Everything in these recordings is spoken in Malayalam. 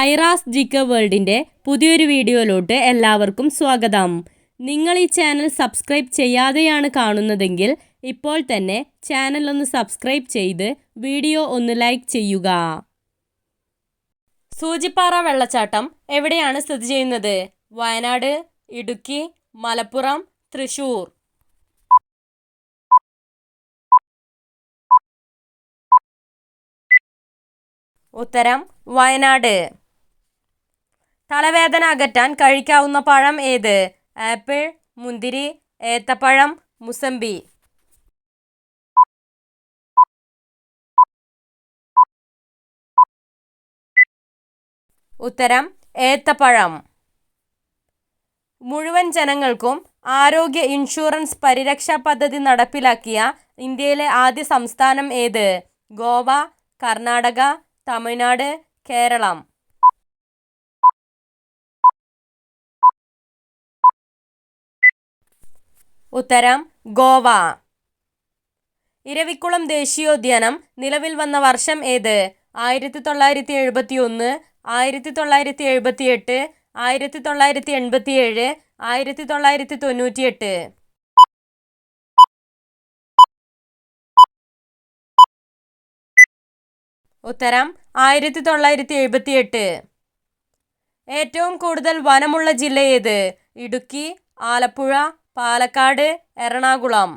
ഐറാസ് ജിക്ക വേൾഡിന്റെ പുതിയൊരു വീഡിയോയിലോട്ട് എല്ലാവർക്കും സ്വാഗതം. നിങ്ങൾ ഈ ചാനൽ സബ്സ്ക്രൈബ് ചെയ്യാതെയാണ് കാണുന്നതെങ്കിൽ ഇപ്പോൾ തന്നെ ചാനൽ ഒന്ന് സബ്സ്ക്രൈബ് ചെയ്ത് വീഡിയോ ഒന്ന് ലൈക്ക് ചെയ്യുക. സൂചിപ്പാറ വെള്ളച്ചാട്ടം എവിടെയാണ് സ്ഥിതി ചെയ്യുന്നത്? വയനാട് ഇടുക്കി മലപ്പുറം തൃശൂർ. ഉത്തരം വയനാട്. തലവേദന അകറ്റാൻ കഴിക്കാവുന്ന പഴം ഏത്? ആപ്പിൾ മുന്തിരി ഏത്തപ്പഴം മുസമ്പി. ഉത്തരം ഏത്തപ്പഴം. മുഴുവൻ ജനങ്ങൾക്കും ആരോഗ്യ ഇൻഷുറൻസ് പരിരക്ഷാ പദ്ധതി നടപ്പിലാക്കിയ ഇന്ത്യയിലെ ആദ്യ സംസ്ഥാനം ഏത്? ഗോവ കർണാടക തമിഴ്നാട് കേരളം. ഉത്തരം ഗോവ. ഇരവിക്കുളം ദേശീയോദ്യാനം. നിലവിൽ വന്ന വർഷം ഏത്? ആയിരത്തി തൊള്ളായിരത്തി എഴുപത്തി ഒന്ന് ആയിരത്തി തൊള്ളായിരത്തി എഴുപത്തി എട്ട് ആയിരത്തി തൊള്ളായിരത്തി എൺപത്തി ഏഴ് ആയിരത്തി തൊള്ളായിരത്തി തൊണ്ണൂറ്റി എട്ട് ഉത്തരം ആയിരത്തി തൊള്ളായിരത്തി എഴുപത്തി എട്ട് ഏറ്റവും കൂടുതൽ വനമുള്ള ജില്ല ഏത്? ഇടുക്കി ആലപ്പുഴ പാലക്കാട് എറണാകുളം.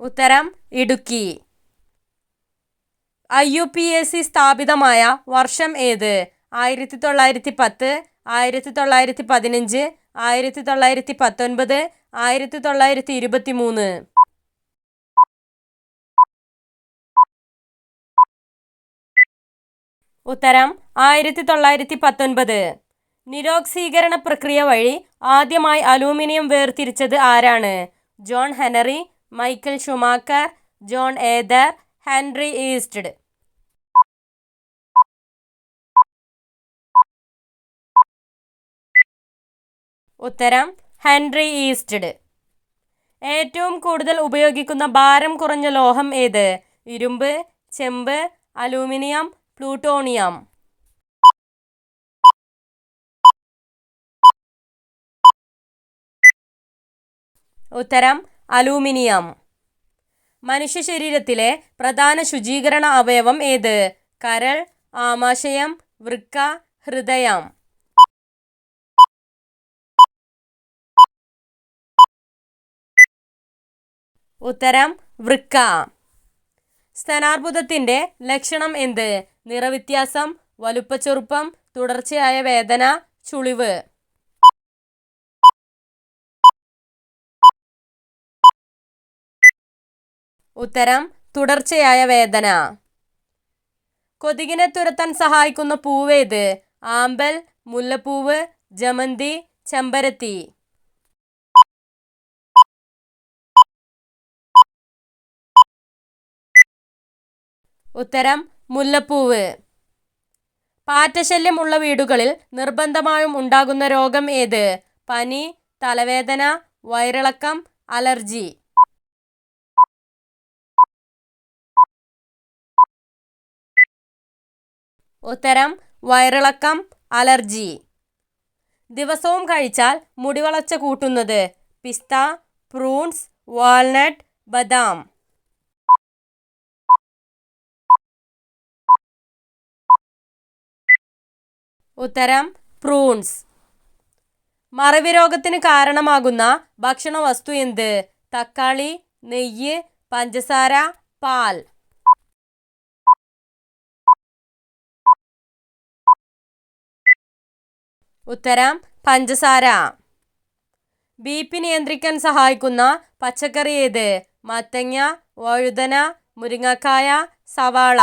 ഉത്തരം Idukki. I U P S C സ്ഥാപിതമായ വർഷം ഏത്? ആയിരത്തി തൊള്ളായിരത്തി പത്ത് ആയിരത്തി തൊള്ളായിരത്തി പതിനഞ്ച് ആയിരത്തി തൊള്ളായിരത്തി പത്തൊൻപത് ആയിരത്തി തൊള്ളായിരത്തി ഇരുപത്തി മൂന്ന് ഉത്തരം ആയിരത്തി തൊള്ളായിരത്തി പത്തൊൻപത് നിരോക്സീകരണ പ്രക്രിയ വഴി ആദ്യമായി അലൂമിനിയം വേർതിരിച്ചത് ആരാണ്? John Henry Michael Schumacher John ഏദർ Henry Oersted ഉത്തരം ഹെൻറി ഈസ്റ്റഡ് ഏറ്റവും കൂടുതൽ ഉപയോഗിക്കുന്ന ഭാരം കുറഞ്ഞ ലോഹം ഏത്? ഇരുമ്പ് ചെമ്പ് അലൂമിനിയം പ്ലൂട്ടോണിയം. ഉത്തരം അലൂമിനിയം. മനുഷ്യ ശരീരത്തിലെ പ്രധാന ശുചീകരണ അവയവം ഏത്? കരൾ ആമാശയം വൃക്ക ഹൃദയം. ഉത്തരം വൃക്ക. സ്തനാർബുദത്തിന്റെ ലക്ഷണം എന്ത്? നിറവ്യത്യാസം വലുപ്പച്ചെറുപ്പം തുടർച്ചയായ വേദന ചുളിവ്. ഉത്തരം തുടർച്ചയായ വേദന. കൊതുകിനെ തുരത്താൻ സഹായിക്കുന്ന പൂവേത് ആമ്പൽ മുല്ലപ്പൂവ് ജമന്തി ചെമ്പരത്തി. ഉത്തരം മുല്ലപ്പൂവ്. പാറ്റശല്യമുള്ള വീടുകളിൽ നിർബന്ധമായും ഉണ്ടാകുന്ന രോഗം ഏത്? പനി തലവേദന വയറിളക്കം അലർജി. ഉത്തരം വയറിളക്കം അലർജി. ദിവസവും കഴിച്ചാൽ മുടിവളർച്ച കൂട്ടുന്നത് പിസ്ത പ്രൂൺസ് വാൾനട്ട് ബദാം. ഉത്തരം പ്രൂൺസ് മറവി രോഗത്തിന് കാരണമാകുന്ന ഭക്ഷണ വസ്തു എന്ത്? തക്കാളി നെയ്യ് പഞ്ചസാര പാൽ. ഉത്തരം പഞ്ചസാര. ബി പി നിയന്ത്രിക്കാൻ സഹായിക്കുന്ന പച്ചക്കറി ഏത്? മത്തങ്ങ വഴുതന മുരിങ്ങക്കായ സവാള.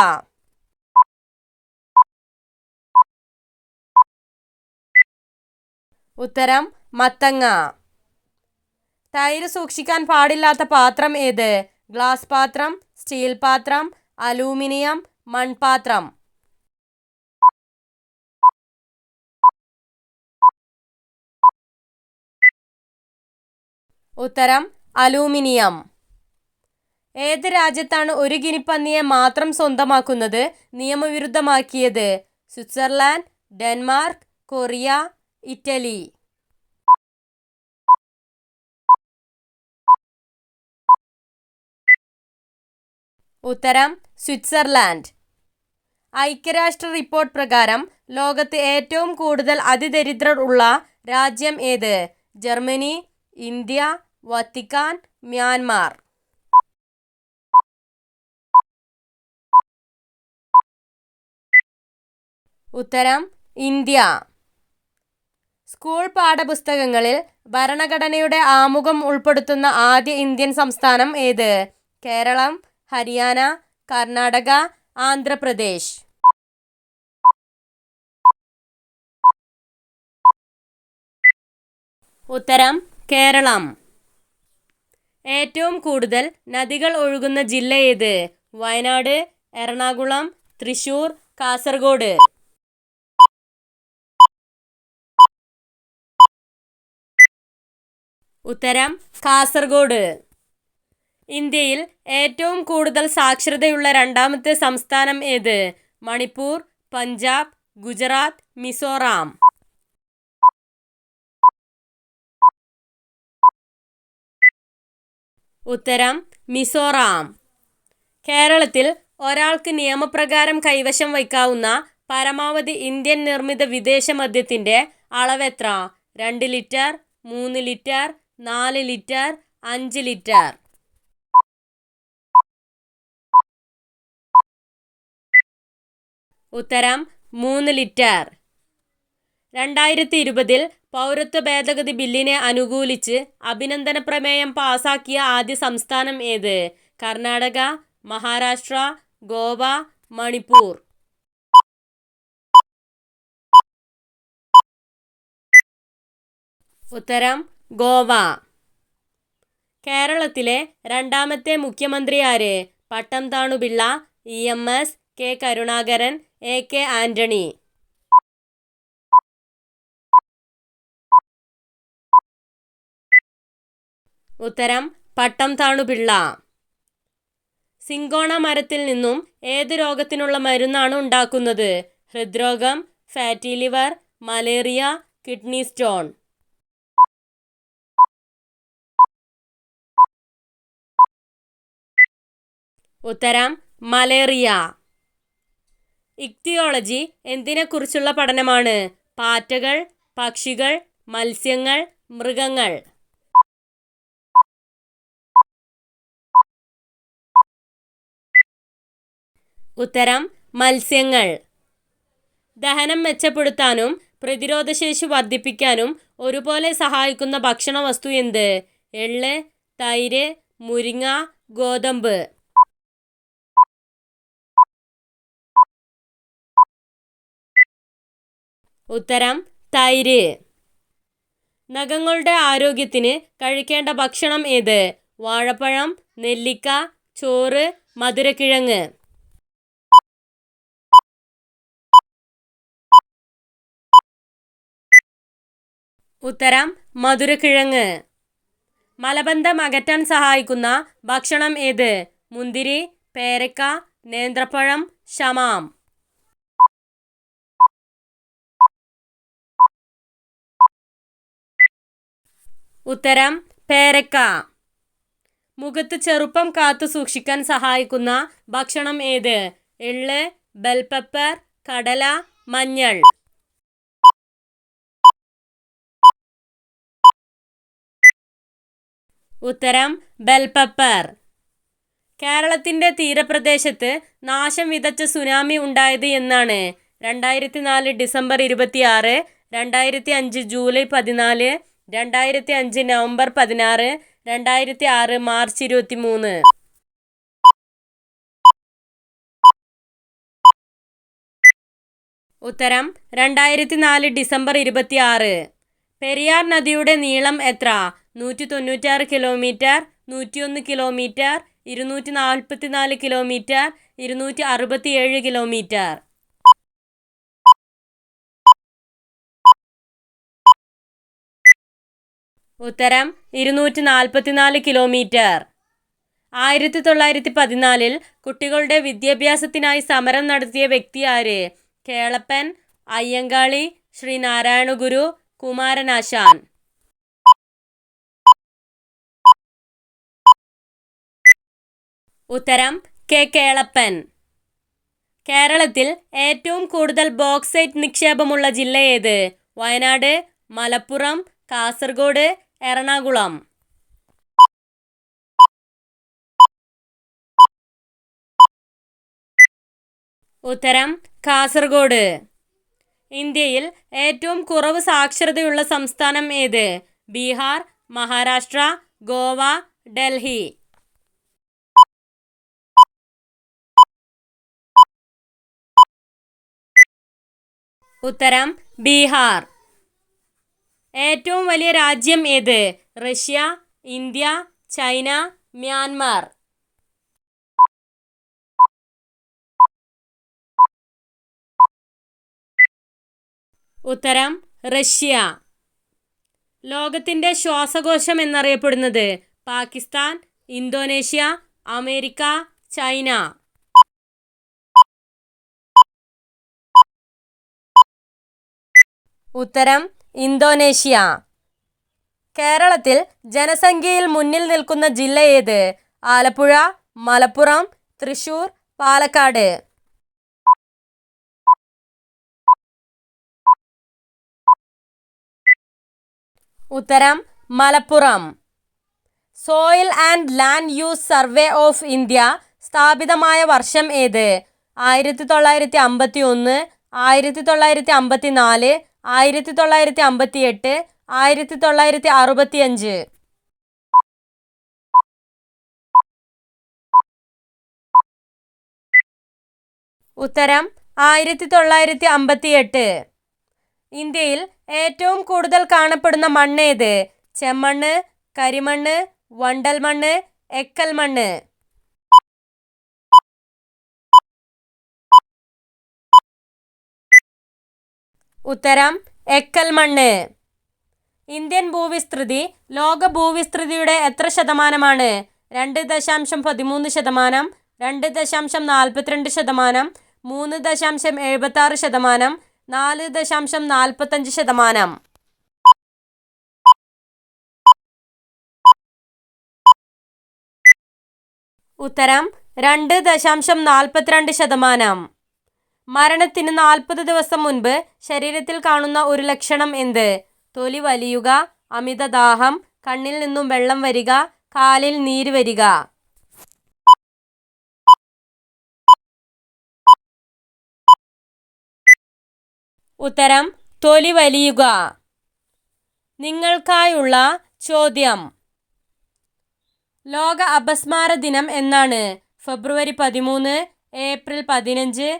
ഉത്തരം മത്തങ്ങ. തൈര് സൂക്ഷിക്കാൻ പാടില്ലാത്ത പാത്രം ഏത്? ഗ്ലാസ് പാത്രം സ്റ്റീൽ പാത്രം അലൂമിനിയം മൺപാത്രം. ഉത്തരം അലൂമിനിയം. ഏത് രാജ്യത്താണ് ഒരു ഗിനിപ്പന്നിയെ മാത്രം സ്വന്തമാക്കുന്നത് നിയമവിരുദ്ധമാക്കിയത്? Switzerland Denmark Korea Italy. ഉത്തരം സ്വിറ്റ്സർലാൻഡ്. ഐക്യരാഷ്ട്ര റിപ്പോർട്ട് പ്രകാരം ലോകത്ത് ഏറ്റവും കൂടുതൽ അതിദരിദ്രർ ഉള്ള രാജ്യം ഏത്? Germany India Vatican Myanmar. ഉത്തരം ഇന്ത്യ. സ്കൂൾ പാഠപുസ്തകങ്ങളിൽ ഭരണഘടനയുടെ ആമുഖം ഉൾപ്പെടുത്തുന്ന ആദ്യ ഇന്ത്യൻ സംസ്ഥാനം ഏത്? കേരളം ഹരിയാന കർണാടക ആന്ധ്രാപ്രദേശ്. ഉത്തരം കേരളം. ഏറ്റവും കൂടുതൽ നദികൾ ഒഴുകുന്ന ജില്ല ഏത്? വയനാട് എറണാകുളം തൃശൂർ കാസർഗോഡ്. ഉത്തരം കാസർഗോഡ്. ഇന്ത്യയിൽ ഏറ്റവും കൂടുതൽ സാക്ഷരതയുള്ള രണ്ടാമത്തെ സംസ്ഥാനം ഏത്? മണിപ്പൂർ പഞ്ചാബ് ഗുജറാത്ത് മിസോറാം. ഉത്തരം മിസോറാം. കേരളത്തിൽ ഒരാൾക്ക് നിയമപ്രകാരം കൈവശം വയ്ക്കാവുന്ന പരമാവധി ഇന്ത്യൻ നിർമ്മിത വിദേശ മദ്യത്തിന്റെ അളവെത്ര രണ്ട് ലിറ്റർ മൂന്ന് ലിറ്റർ നാല് ലിറ്റർ അഞ്ച് ലിറ്റർ. ഉത്തരം മൂന്ന് ലിറ്റർ. രണ്ടായിരത്തി ഇരുപതിൽ പൗരത്വ ഭേദഗതി ബില്ലിനെ അനുകൂലിച്ച് അഭിനന്ദന പ്രമേയം പാസാക്കിയ ആദ്യ സംസ്ഥാനം ഏത്? കർണാടക മഹാരാഷ്ട്ര ഗോവ മണിപ്പൂർ. ഉത്തരം ഗോവ. കേരളത്തിലെ രണ്ടാമത്തെ മുഖ്യമന്ത്രി ആര്? Pattom Thanu Pillai E M S K Karunakaran A K Antony. ഉത്തരം പട്ടം താണുപിള്ള സിങ്കോണ മരത്തിൽ നിന്നും ഏത് രോഗത്തിനുള്ള മരുന്നാണ് ഉണ്ടാക്കുന്നത്? ഹൃദ്രോഗം fatty liver malaria kidney stone. ഉത്തരം മലേറിയ. ഇക്തിയോളജി എന്തിനെക്കുറിച്ചുള്ള പഠനമാണ്? പാറ്റകൾ പക്ഷികൾ മത്സ്യങ്ങൾ മൃഗങ്ങൾ. ഉത്തരം മത്സ്യങ്ങൾ. ദഹനം മെച്ചപ്പെടുത്താനും പ്രതിരോധശേഷി വർദ്ധിപ്പിക്കാനും ഒരുപോലെ സഹായിക്കുന്ന ഭക്ഷണ വസ്തു എന്ത്? എള്ള് തൈര് മുരിങ്ങ ഗോതമ്പ്. ഉത്തരം തൈര്. നഖങ്ങളുടെ ആരോഗ്യത്തിന് കഴിക്കേണ്ട ഭക്ഷണം ഏത്? വാഴപ്പഴം നെല്ലിക്ക ചോറ് മധുരക്കിഴങ്ങ്. ഉത്തരം മധുരക്കിഴങ്ങ്. മലബന്ധം അകറ്റാൻ സഹായിക്കുന്ന ഭക്ഷണം ഏത്? മുന്തിരി പേരക്ക നേന്ത്രപ്പഴം ശമാം ഉത്തരം പേരക്ക. മുഖത്ത് ചെറുപ്പം കാത്തു സൂക്ഷിക്കാൻ സഹായിക്കുന്ന ഭക്ഷണം ഏത്? എള്ള് ബെൽപെപ്പർ കടല മഞ്ഞൾ. ഉത്തരം ബെൽപെപ്പർ. കേരളത്തിന്റെ തീരപ്രദേശത്ത് നാശം വിതച്ച സുനാമി ഉണ്ടായത് എന്നാണ് രണ്ടായിരത്തി നാല് ഡിസംബർ ഇരുപത്തിയാറ് രണ്ടായിരത്തി അഞ്ച് ജൂലൈ പതിനാല് രണ്ടായിരത്തി അഞ്ച് നവംബർ പതിനാറ് രണ്ടായിരത്തി ആറ് മാർച്ച് ഇരുപത്തി മൂന്ന് ഉത്തരം രണ്ടായിരത്തി നാല് ഡിസംബർ ഇരുപത്തി ആറ് പെരിയാർ നദിയുടെ നീളം എത്ര? നൂറ്റി തൊണ്ണൂറ്റാറ് കിലോമീറ്റർ നൂറ്റിയൊന്ന് കിലോമീറ്റർ ഇരുന്നൂറ്റി നാൽപ്പത്തി നാല് കിലോമീറ്റർ ഇരുന്നൂറ്റി അറുപത്തി ഏഴ് കിലോമീറ്റർ. ഉത്തരം ഇരുന്നൂറ്റി നാൽപ്പത്തി നാല് കിലോമീറ്റർ. ആയിരത്തി തൊള്ളായിരത്തി പതിനാലിൽ കുട്ടികളുടെ വിദ്യാഭ്യാസത്തിനായി സമരം നടത്തിയ വ്യക്തി ആര്? കേളപ്പൻ അയ്യങ്കാളി ശ്രീനാരായണഗുരു കുമാരനാശാൻ. ഉത്തരം കെ. കേളപ്പൻ. കേരളത്തിൽ ഏറ്റവും കൂടുതൽ ബോക്സൈറ്റ് നിക്ഷേപമുള്ള ജില്ല ഏത്? വയനാട് മലപ്പുറം കാസർഗോഡ് എറണാകുളം. ഉത്തരം കാസർഗോഡ്. ഇന്ത്യയിൽ ഏറ്റവും കുറവ് സാക്ഷരതയുള്ള സംസ്ഥാനം ഏത്? ബീഹാർ മഹാരാഷ്ട്ര ഗോവ ഡൽഹി. ഉത്തരം ബീഹാർ. ഏറ്റവും വലിയ രാജ്യം ഏത്? Russia India China Myanmar. ഉത്തരം റഷ്യ. ലോകത്തിന്റെ ശ്വാസകോശം എന്നറിയപ്പെടുന്നത് പാകിസ്ഥാൻ ഇന്തോനേഷ്യ അമേരിക്ക ചൈന. ഉത്തരം ഇന്തോനേഷ്യ. കേരളത്തിൽ ജനസംഖ്യയിൽ മുന്നിൽ നിൽക്കുന്ന ജില്ല ഏത്? ആലപ്പുഴ മലപ്പുറം തൃശൂർ പാലക്കാട്. ഉത്തരം Malappuram. Soil and land use survey of India സ്ഥാപിതമായ വർഷം ഏത്? ആയിരത്തി തൊള്ളായിരത്തി അമ്പത്തി ഒന്ന് ആയിരത്തി തൊള്ളായിരത്തി അമ്പത്തി നാല് ആയിരത്തി തൊള്ളായിരത്തി അമ്പത്തി എട്ട് ആയിരത്തി തൊള്ളായിരത്തി അറുപത്തി അഞ്ച് ഉത്തരം ആയിരത്തി തൊള്ളായിരത്തി അമ്പത്തി എട്ട് ഇന്ത്യയിൽ ഏറ്റവും കൂടുതൽ കാണപ്പെടുന്ന മണ്ണ് ഏത് ചെമ്മണ്ണ് കരിമണ്ണ് വണ്ടൽ മണ്ണ് എക്കൽ മണ്ണ് ഉത്തരം എക്കൽ മണ്ണ് ഇന്ത്യൻ ഭൂവിസ്തൃതി ലോക ഭൂവിസ്തൃതിയുടെ എത്ര ശതമാനമാണ്? രണ്ട് ദശാംശം പതിമൂന്ന് ശതമാനം രണ്ട് ദശാംശം നാൽപ്പത്തിരണ്ട് ശതമാനം മൂന്ന് ദശാംശം എഴുപത്തി ആറ് ശതമാനം നാല് ദശാംശം നാൽപ്പത്തഞ്ച് ശതമാനം. ഉത്തരം രണ്ട് ദശാംശം നാൽപ്പത്തിരണ്ട് ശതമാനം. മരണത്തിന് നാൽപ്പത് ദിവസം മുൻപ് ശരീരത്തിൽ കാണുന്ന ഒരു ലക്ഷണം എന്ത്? തൊലി വലിയുക അമിത ദാഹം കണ്ണിൽ നിന്നും വെള്ളം വരിക കാലിൽ നീര് വരിക. ഉത്തരം തൊലി വലിയുക. നിങ്ങൾക്കായുള്ള ചോദ്യം. ലോക അപസ്മാര ദിനം എന്നാണ്. ഫെബ്രുവരി പതിമൂന്ന് ഏപ്രിൽ പതിനഞ്ച്